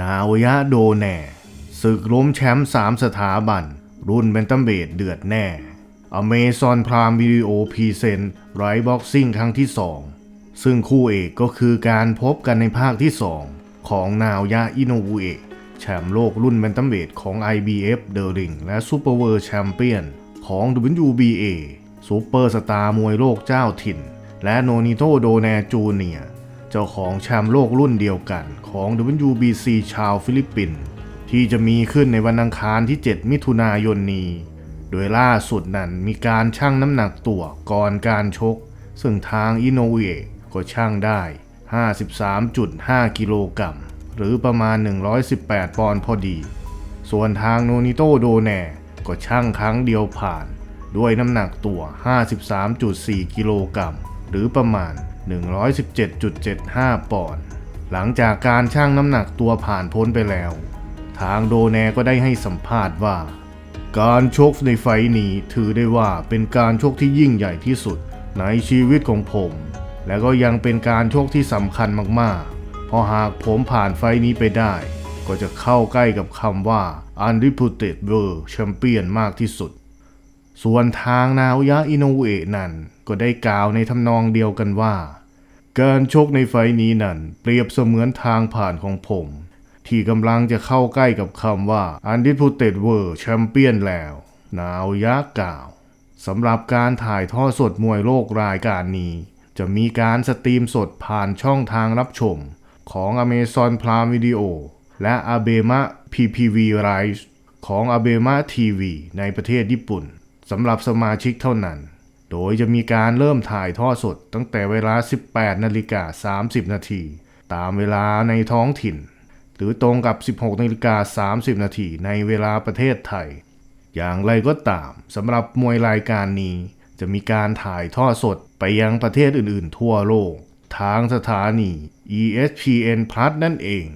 นาวยะโดแน่ศึกล้มแชมป์สามสถาบัน รุ่นเบนตัมเบดเดือดแน่อเมซอนพรามวิดีโอพรีเซนต์ไรบ็อกซิ่งครั้งที่ 2 ซึ่งคู่เอกก็คือการพบกันในภาคที่ 2 ของนาวยะอิโนบุเอะแชมป์โลกรุ่นแบนตัมเบดของ IBF The Ring และ Super World Champion ของ WBA ซูเปอร์สตาร์มวยโลกเจ้าถิ่น และโนนิโตโดแนจูเนีย เจ้าของแชมป์โลกรุ่นเดียวกันของ WBC ชาวฟิลิปปินส์ที่จะมีขึ้นในวันอังคารที่ 7 มิถุนายนนี้ โดยล่าสุดนั้นมีการชั่งน้ำหนักตัวก่อนการชก ซึ่งทางอิโนเอะก็ชั่งได้ 53.5 กิโลกรัมหรือประมาณ 118 ปอนด์พอดี ส่วนทางโนนิโตโดแน่ก็ชั่งครั้งเดียวผ่าน ด้วยน้ำหนักตัว 53.4 กิโลกรัมหรือประมาณ 117.75 ปอนด์ หลังจากการชั่งน้ำหนักตัวผ่านพ้นไปแล้ว ทางโดแนก็ได้ให้สัมภาษณ์ว่า การชกในไฟนี้ถือได้ว่าเป็นการชกที่ยิ่งใหญ่ที่สุดในชีวิตของผม และก็ยังเป็นการชกที่สำคัญมากๆ เพราะหากผมผ่านไฟนี้ไปได้ ก็จะเข้าใกล้กับคำว่า Undisputed World Champion มากที่สุด ส่วนทางนาวายะอินโนเอะนั้นก็ได้กล่าวในทำนองเดียวกันว่า การชกในไฟท์นี้นั้นเปรียบเสมือนทางผ่านของผม ที่กำลังจะเข้าใกล้กับคำว่า Undisputed World Champion แล้ว นาวยะกล่าวสำหรับการถ่ายทอดสดมวยโลกรายการนี้ จะมีการสตรีมสดผ่านช่องทางรับชม ของ Amazon Prime Video และ ABEMA PPV Rights ของ ABEMA TV ในประเทศญี่ปุ่น สำหรับสมาชิกเท่านั้น โดยจะมีการเริ่มถ่ายทอดสดตั้งแต่เวลา 18นาฬิกา30 นาที ตามเวลาในท้องถิ่น หรือตรงกับ 16นาฬิกา30 นาทีในเวลาประเทศไทย อย่างไรก็ตามสำหรับมวยรายการนี้ จะมีการถ่ายทอดสดไปยังประเทศอื่น ๆ ทั่วโลก ทางสถานี ESPN Plus นั่นเอง